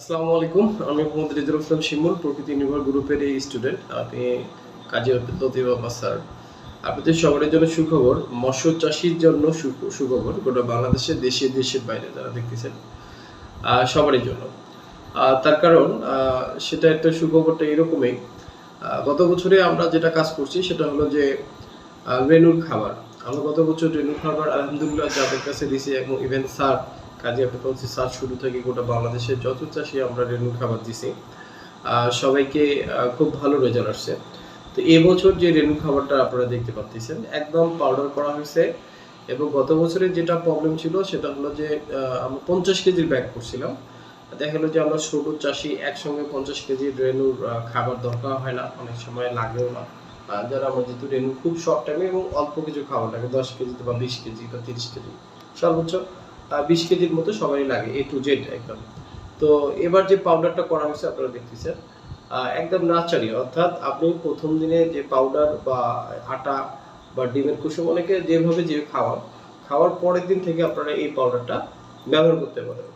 আসসালামু আলাইকুম। আমি মোহাম্মদ রিজুল ইসলাম শিমুল, প্রকৃতি নির্ভর গ্রুপের এই স্টুডেন্ট আপনি কাজী আব্বাস স্যার। আপনাদের সবার জন্য সুখবর, মৎস্য চাষির জন্য সুখবর। গোটা বাংলাদেশের দেশে, দেশের বাইরে যারা দেখতেছেন সবারই জন্য। তার কারণ সেটা একটা সুখবরটা এরকমই। গত বছরে আমরা যেটা কাজ করছি, সেটা হলো যে রেনুর খাবার। আমরা গত বছর রেনুর খাবার, আলহামদুলিল্লাহ, যাদের কাছে দিছি এবং ইভেন স্যার কাজী আব্দুল বলছি, স্যার, শুরু থেকে গোটা বাংলাদেশের যত চাষি আমরা রেনু খাবার দিছি সবাইকে খুব ভালো রেজাল্ট আসছে। তো এবছর যে রেনু খাবারটা আপনারা দেখতে পাচ্ছেন, একদম পাউডার করা হয়েছে এবং গত বছরে যেটা প্রবলেম ছিল সেটা হলো যে আমরা পঞ্চাশ কেজির ব্যাগ করছিলাম। দেখা গেলো যে আমরা ছোট চাষি, একসঙ্গে পঞ্চাশ কেজি রেনুর খাবার দরকার হয় না, অনেক সময় লাগেও না। যারা আমার যেহেতু রেনু খুব শর্ট টাইমে এবং অল্প কিছু খাবার লাগে, দশ কেজি বা বিশ কেজি বা তিরিশ কেজি, সর্বোচ্চ বিশ কেজির মতো সবারই লাগে এ টু জেড একদম। তো এবার যে পাউডারটা করা হয়েছে, আপনারা দেখতেছেন একদম নাচারি অর্থাৎ আপনি প্রথম দিনে যে পাউডার বা আটা বা ডিমের কুসুম, অনেকে যেভাবে যে খাওয়ান, খাওয়ার পরের দিন থেকে আপনারা এই পাউডারটা ব্যবহার করতে পারেন।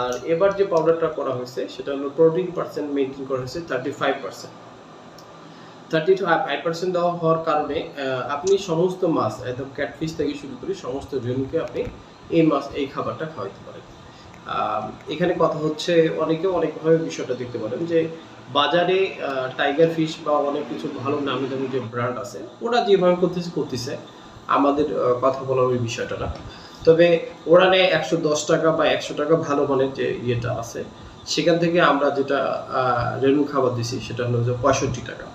আর এবার যে পাউডারটা করা হয়েছে, সেটা হলো প্রোটিন পার্সেন্ট মেনটেন করা হয়েছে thirty five percent thirty five percent দেওয়া হওয়ার কারণে আপনি সমস্ত মাছ, একদম ক্যাটফিশ থেকে শুরু করে সমস্ত রেনুকে আপনি এই মাছ এই খাবারটা খাওয়াইতে পারেন এখানে কথা হচ্ছে, অনেকেও অনেকভাবে বিষয়টা দেখতে পারেন যে বাজারে টাইগার ফিশ বা অনেক কিছু ভালো নামি দামি যে ব্র্যান্ড আছে, ওরা যেভাবে করতেছে করতেছে। আমাদের কথা বলার ওই বিষয়টা না। তবে ওরা নেয় একশো দশ টাকা বা একশো টাকা ভালো মানের যে ইয়েটা আছে, সেখান থেকে আমরা যেটা রেনু খাবার দিছি, সেটা হলো যে পঁয়ষট্টি টাকা।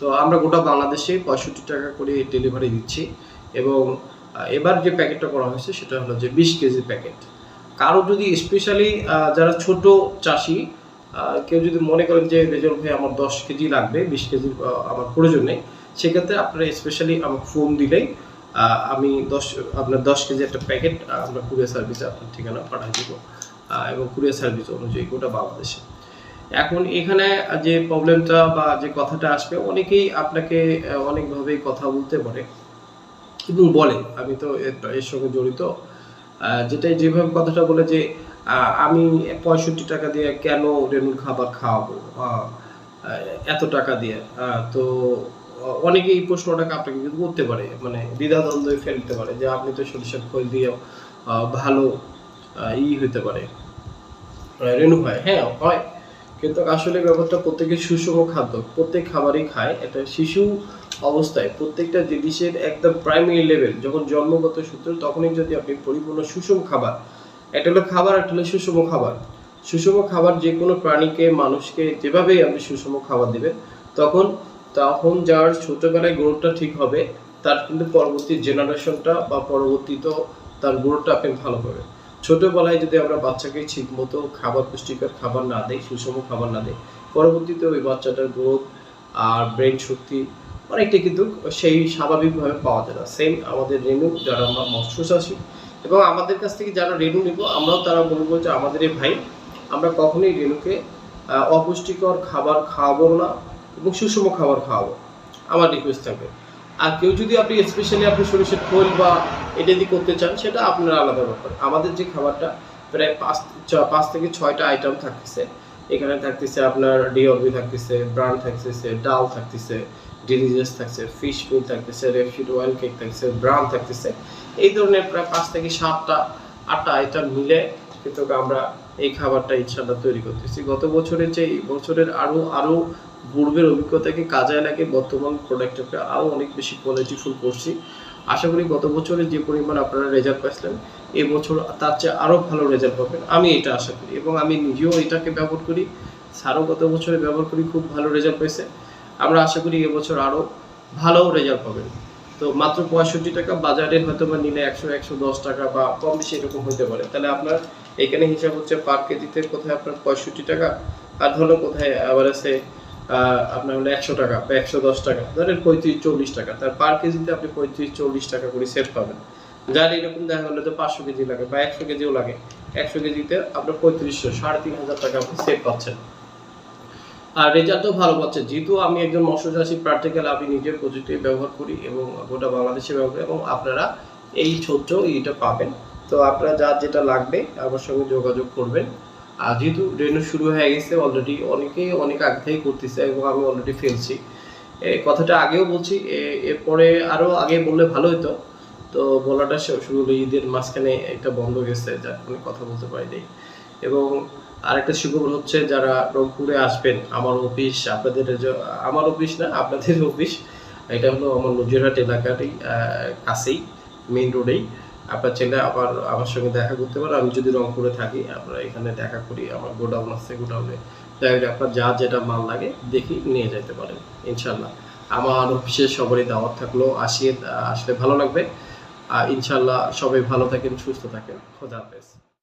তো আমরা গোটা বাংলাদেশে পঁয়ষট্টি টাকা করে ডেলিভারি দিচ্ছি এবং এবার যে প্যাকেটটা করা হয়েছে সেটা হলো যে বিশ কেজি প্যাকেট। কারও যদি স্পেশালি যারা ছোট চাষি কেউ যদি মনে করেন যে রেজাল্ট ভাই, আমার দশ কেজি লাগবে, বিশ কেজি আমার প্রয়োজন নেই, সেক্ষেত্রে আপনারা স্পেশালি আমার ফোন দিলেই আমি দশ, আপনার দশ কেজি একটা প্যাকেট আমরা কুরিয়ার সার্ভিসে আপনার ঠিকানা পাঠিয়ে দেবো এবং কুরিয়ার সার্ভিস অনুযায়ী গোটা বাংলাদেশে। এখন এখানে যে প্রবলেমটা বা যে কথাটা আসবে, অনেকেই আপনাকে অনেকভাবেই কথা বলতে পারে। এবং বলে আমি তো এর- সঙ্গে জড়িত। যেটাই যেভাবে কথাটা বলে যে আমি পঁয়ষট্টি টাকা দিয়ে কেন রেনুর খাবার খাওয়াবো? এত টাকা দিয়ে। তো আহ, অনেকেই এই প্রশ্নটাকে আপনাকে কিন্তু করতে পারে মানে দ্বিধাদ্বন্দ্বে ফেলতে পারে যে আপনি তো সরিষার খোল দিয়ে ভালো ই হইতে পারে। রেনু হয় হ্যাঁ হয়। কিন্তু আসলে ব্যাপারটা প্রত্যেকের সুষম খাদ্য প্রত্যেক খাবারই খায়। এটা শিশু অবস্থায় প্রত্যেকটা জিনিসের একদম প্রাইমারি লেভেল যখন জন্মগত সূত্র, তখনই যদি আপনি পরিপূর্ণ সুষম খাবার, একটা হলো খাবার, একটা হলো সুষম খাবার সুষম খাবার যে কোনো প্রাণীকে, মানুষকে যেভাবেই আপনি সুষম খাবার দেবেন, তখন তখন যার ছোটবেলায় গ্রোথটা ঠিক হবে, তার কিন্তু পরবর্তী জেনারেশনটা বা পরবর্তীতেও তার গ্রোথটা আপনি ভালো পাবেন। ছোটবেলায় যদি আমরা বাচ্চাকে ঠিক মতো খাবার পুষ্টিকর খাবার না দেই, সুষম খাবার না দেই, পরবর্তীতে ওই বাচ্চাটার গ্রোথ আর ব্রেন শক্তি অনেকটা কিন্তু সেই স্বাভাবিকভাবে পাওয়া যায় না। সেম আমাদের রেনু, যারা আমরা মৎস্য চাষী এবং আমাদের কাছ থেকে যারা রেনু নিব, আমরাও তারা বলব যে আমাদের এই ভাই, আমরা কখনোই রেনুকে অপুষ্টিকর খাবার খাওয়াবো না এবং সুষম খাবার খাওয়াবো। আমার রিকোয়েস্ট থাকবে। আর কেউ যদি আপনি স্পেশালি আপনি সরিষার খোল বা এটা দিয়ে করতে চান, সেটা আপনার আলাদা ব্যাপার। আমাদের যে খাবারটা প্রায় পাঁচ পাঁচ থেকে ছয়টা আইটেম থাকতেছে। এখানে থাকতেছে আপনার ডিওরবি থাকতেছে ব্রান থাকতেছে ডাল থাকতেছে ডিলিজিয়াস থাকছে ফিশ ফুড থাকতেছে রেপসিড ওয়েল কেক থাকছে ব্রাউন থাকতেছে। এই ধরনের প্রায় পাঁচ থেকে সাতটা, আটটা আইটেম মিলে কিন্তু আমরা এই খাবারটা ইনশাল্লাহ তৈরি করতেছি। গত বছরের যে বছরের আরও আরও পূর্বের অভিজ্ঞতাকে কাজে লাগে বর্তমান প্রোডাক্টটাকে আরও অনেক বেশি কোয়ালিটিফুল করছি। আশা করি গত বছরে যে পরিমাণ আপনারা রেজাল্ট পাইছিলেন এই বছর তার চেয়ে আরও ভালো রেজাল্ট পাবেন। আমি এটা আশা করি এবং আমি নিজেও এটাকে ব্যবহার করি। স্যারও গত বছরে ব্যবহার করি, খুব ভালো রেজাল্ট পেয়েছে আমরা আশা করি এবছর আরও ভালো রেজাল্ট পাবেন। তো মাত্র পঁয়ষট্টি টাকা, বাজারে হয়তো বা নিলে একশো একশো দশ টাকা বা কম বেশি এরকম হতে পারে। তাহলে আপনার এখানে হিসাব হচ্ছে পার কেজিতে কোথায় আপনার পঁয়ষট্টি টাকা, আর ধরো কোথায় আবার আছে আপনার হলো একশো টাকা বা একশো দশ টাকা, ধরেন পঁয়ত্রিশ চল্লিশ টাকা, তার পার কেজিতে আপনি পঁয়ত্রিশ চল্লিশ টাকা করে পাবেন। যার এরকম দেখা পাঁচশো কেজি লাগে বা একশো কেজিও লাগে, একশো কেজিতে আপনার পঁয়ত্রিশশো, সাড়ে তিন হাজার টাকা আপনি পাচ্ছেন। আর রেজাল্টও ভালো পাচ্ছে যেহেতু আমি একজন মৎস্য চাষী প্র্যাকটিক্যাল আমি নিজের প্রযুক্তি ব্যবহার করি এবং গোটা বাংলাদেশে ব্যবহার করি এবং আপনারা এই ছোট্ট এইটা পাবেন। তো আপনারা যার যেটা লাগবে আমার সঙ্গে যোগাযোগ করবেন। যেহেতু রেনু শুরু হয়ে গেছে অলরেডি অনেকে, অনেক আগে থেকে করতেছে এবং আমি অলরেডি ফেলছি। কথাটা আগেও বলছি এরপরে আরও আগে বললে ভালো হতো তো বলাটা শুরু হলো ঈদের মাঝখানে একটা বন্ধ গেছে, যার কারণে কথা বলতে পারিনি। এবং আরেকটা সুখবর হচ্ছে যারা রংপুরে আসবেন, আমার অফিস, আপনাদের আমার অফিস না, আপনাদের অফিস, এটা হলো আমার নজিরহাট এলাকারই কাছেই মেইন রোডেই আপনার চাইলে আবার আমার সঙ্গে দেখা করতে পারেন আমি যদি রংপুরে থাকি, আমরা এখানে দেখা করি, আমার গোডাউন আছে গোডাউনে। ডাইরেক্ট আপনার যা যেটা মাল লাগে দেখি নিয়ে যেতে পারেন ইনশাল্লাহ আমার অফিসে সবারই দাওয়াত থাকল, আসিয়ে আসলে ভালো লাগবে। আর ইনশাল্লাহ সবাই ভালো থাকেন, সুস্থ থাকেন। খোদা হাফেজ।